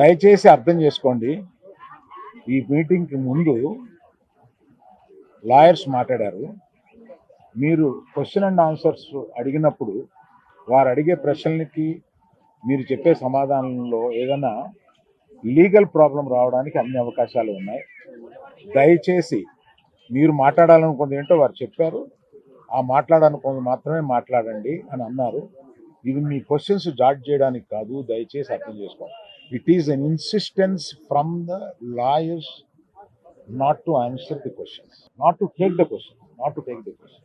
దయచేసి అర్థం చేసుకోండి. ఈ మీటింగ్కి ముందు లాయర్స్ మాట్లాడారు. మీరు క్వశ్చన్ అండ్ ఆన్సర్స్ అడిగినప్పుడు వారు అడిగే ప్రశ్నలకి మీరు చెప్పే సమాధానంలో ఏదైనా లీగల్ ప్రాబ్లం రావడానికి అన్ని అవకాశాలు ఉన్నాయి. దయచేసి మీరు మాట్లాడాలనుకుంది ఏంటో వారు చెప్పారు. ఆ మాట్లాడాలనుకుంది మాత్రమే మాట్లాడండి అని అన్నారు. ఇది మీ క్వశ్చన్స్ జాడ్ చేయడానికి కాదు. దయచేసి అర్థం చేసుకోండి. It is an insistence from the lawyers not to answer the questions not to take the question not to take the question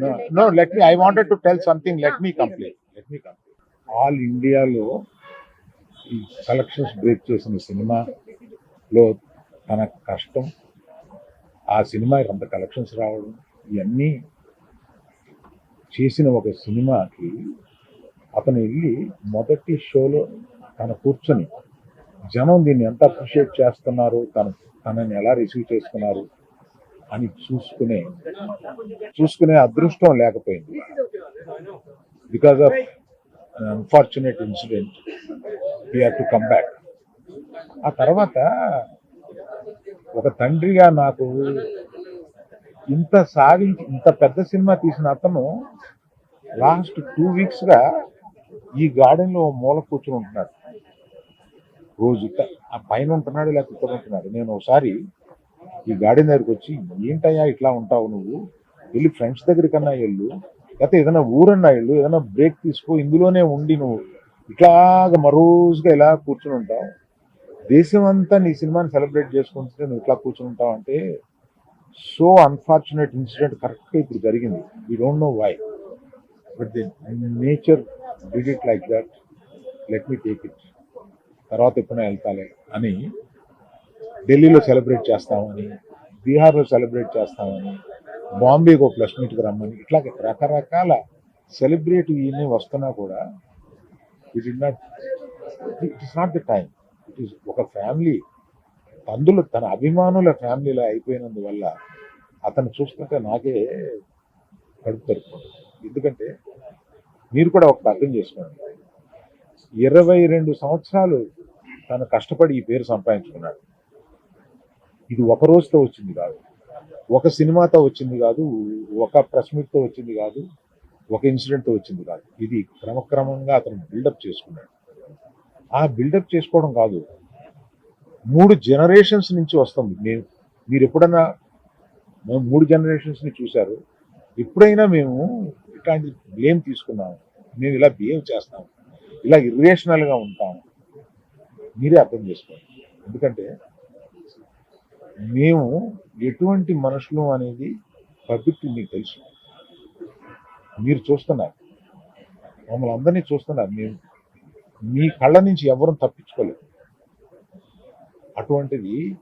no, no, let me, I wanted to tell something, let me complete, let me complete. All ఇండియాలో ఈ collections break చేసిన సినిమాలో తన కష్టం ఆ సినిమాకి అంత collections రావడం ఇవన్నీ చేసిన ఒక సినిమాకి అతను వెళ్ళి మొదటి షోలో తన కూర్చొని జనం దీన్ని ఎంత అప్రిషియేట్ చేస్తున్నారు? తను తనని ఎలా రిసీవ్ చేసుకున్నారు? అని చూసుకునే చూసుకునే అదృష్టం లేకపోయింది. Because of unfortunate incident we are to come back. ఆ తర్వాత ఒక తండ్రిగా నాకు ఇంత సాధించి ఇంత పెద్ద సినిమా తీసిన అతను లాస్ట్ టూ వీక్స్గా ఈ గార్డెన్లో మూల కూర్చుని ఉంటున్నాడు రోజు ఆ పైన ఉంటున్నాడు లేకపోతే ఇక్కడ ఉంటున్నాడు. నేను ఒకసారి ఈ గార్డెన్ దగ్గరికి వచ్చి ఏంటయ్యా ఇట్లా ఉంటావు నువ్వు? వెళ్ళి ఫ్రెండ్స్ దగ్గరికన్నా వెళ్ళు. లేకపోతే ఏదైనా ఊరన్నా వెళ్ళు. ఏదైనా బ్రేక్ తీసుకో. ఇందులోనే ఉండి నువ్వు ఇట్లాగ మరోజుగా ఇలా కూర్చుని ఉంటావు. దేశం అంతా నీ సినిమాని సెలబ్రేట్ చేసుకుంటుంటే నువ్వు ఇట్లా కూర్చుని ఉంటావు అంటే సో అన్ఫార్చునేట్ ఇన్సిడెంట్ కరెక్ట్గా ఇప్పుడు జరిగింది. We don't know why but the nature did it like that let me take it తర్వాత ఎప్పుడైనా వెళ్తాలే అని ఢిల్లీలో సెలబ్రేట్ చేస్తామని బీహార్లో సెలబ్రేట్ చేస్తామని బాంబేకి ఒక ప్లస్ మీట్కి రమ్మని ఇట్లా రకరకాల సెలబ్రేట్ ఇవన్నీ వస్తున్నా కూడా it is not it is not the time it is ఒక ఫ్యామిలీ తందులు తన అభిమానుల ఫ్యామిలీలో అయిపోయినందువల్ల అతను చూస్తుంటే నాకే కడుపు తరుపుకుంటుంది మీరు కూడా ఒకటి అర్థం చేసుకోండి. ఇరవై రెండు సంవత్సరాలు తను కష్టపడి ఈ పేరు సంపాదించుకున్నాడు. ఇది ఒక రోజుతో వచ్చింది కాదు. ఒక సినిమాతో వచ్చింది కాదు ఒక ప్రెస్ మీట్తో వచ్చింది కాదు ఒక ఇన్సిడెంట్తో వచ్చింది కాదు. ఇది క్రమక్రమంగా అతను బిల్డప్ చేసుకున్నాడు. ఆ బిల్డప్ చేసుకోవడం కాదు మూడు జనరేషన్స్ నుంచి వస్తుంది. నేను మీరు ఎప్పుడన్నా మూడు జనరేషన్స్ని చూశారు? ఎప్పుడైనా మేము ఇట్లాంటి బ్లేమ్ తీసుకున్నాము. మేము ఇలా బిహేవ్ చేస్తాము. ఇలా ఇర్రేషనల్గా ఉంటాము. మీరే అర్థం చేసుకోండి. ఎందుకంటే మేము ఎటువంటి మనుషులు అనేది పబ్లిక్ మీకు తెలుసు. మీరు చూస్తున్నారు. మమ్మల్ని అందరినీ చూస్తున్నారు. మేము మీ కళ్ళ నుంచి ఎవరూ తప్పించుకోలేదు. అటువంటిది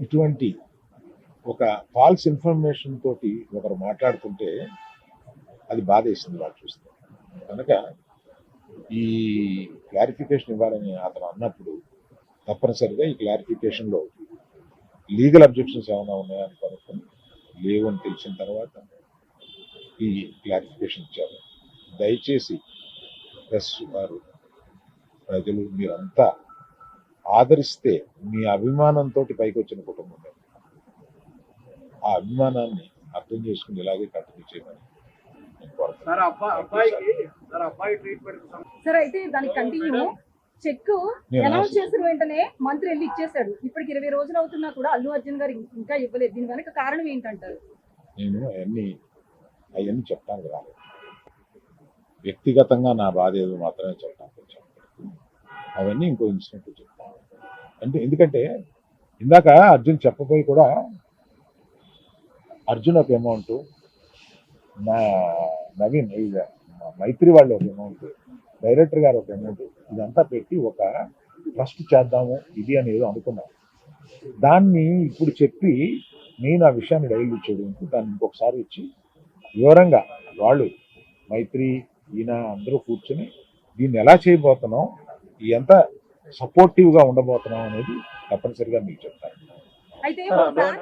ఇటువంటి ఒక ఫాల్స్ ఇన్ఫర్మేషన్ తోటి ఒకరు మాట్లాడుతుంటే అది బాధ వేసింది వాళ్ళు చూస్తే కనుక ఈ క్లారిఫికేషన్ ఇవ్వాలని అతను అన్నప్పుడు తప్పనిసరిగా ఈ క్లారిఫికేషన్లో లీగల్ అబ్జెక్షన్స్ ఏమైనా ఉన్నాయని కనుక్కొని లేవు అని తెలిసిన తర్వాత ఈ క్లారిఫికేషన్ ఇచ్చారు దయచేసి ప్రెస్ వారు ప్రజలు మీరంతా ఆదరిస్తే మీ అభిమానంతో పైకి వచ్చిన కుటుంబం ఇది. ఆ అభిమానాన్ని అర్థం చేసుకుని ఇలాగే కంటిన్యూ చేయమని. సార్ అయితే దానికి కంటిన్యూ చెక్ నేను అనౌన్స్ చేసిన వెంటనే మంత్రి వెళ్ళి ఇచ్చేసాడు ఇప్పటికి ఇరవై రోజులు అవుతున్నా కూడా అల్లు అర్జున్ గారు ఇంకా ఇవ్వలేదు. దీని వెనక కారణం ఏంటంటారు? నేను అవన్నీ అవన్నీ చెప్పడానికి రాలేదు వ్యక్తిగతంగా నా బాధ ఏదో మాత్రమే చెప్పడానికి వచ్చాను అవన్నీ ఇంకో ఇన్సిడెంట్ చెప్తాను. అంటే ఎందుకంటే ఇందాక అర్జున్ చెప్పబోయి కూడా అర్జున్ ఒక అమౌంట్ నా నవీన్ మైత్రి వాళ్ళు ఒక అమౌంట్ డైరెక్టర్ గారు ఒక అమౌంట్ ఇదంతా పెట్టి ఒక ట్రస్ట్ చేద్దాము ఇది అని ఏదో అనుకున్నాం. దాన్ని ఇప్పుడు చెప్పి నేను ఆ విషయాన్ని డైలీ చేయడానికి దాన్ని ఇంకొకసారి ఇచ్చి వివరంగా వాళ్ళు మైత్రి ఈయన అందరూ కూర్చొని దీన్ని ఎలా చేయబోతున్నాం ఎంత సపోర్టివ్గా ఉండబోతున్నాం అనేది తప్పనిసరిగా మీకు చెప్తాను. అయితే ఒక ఫ్యాన్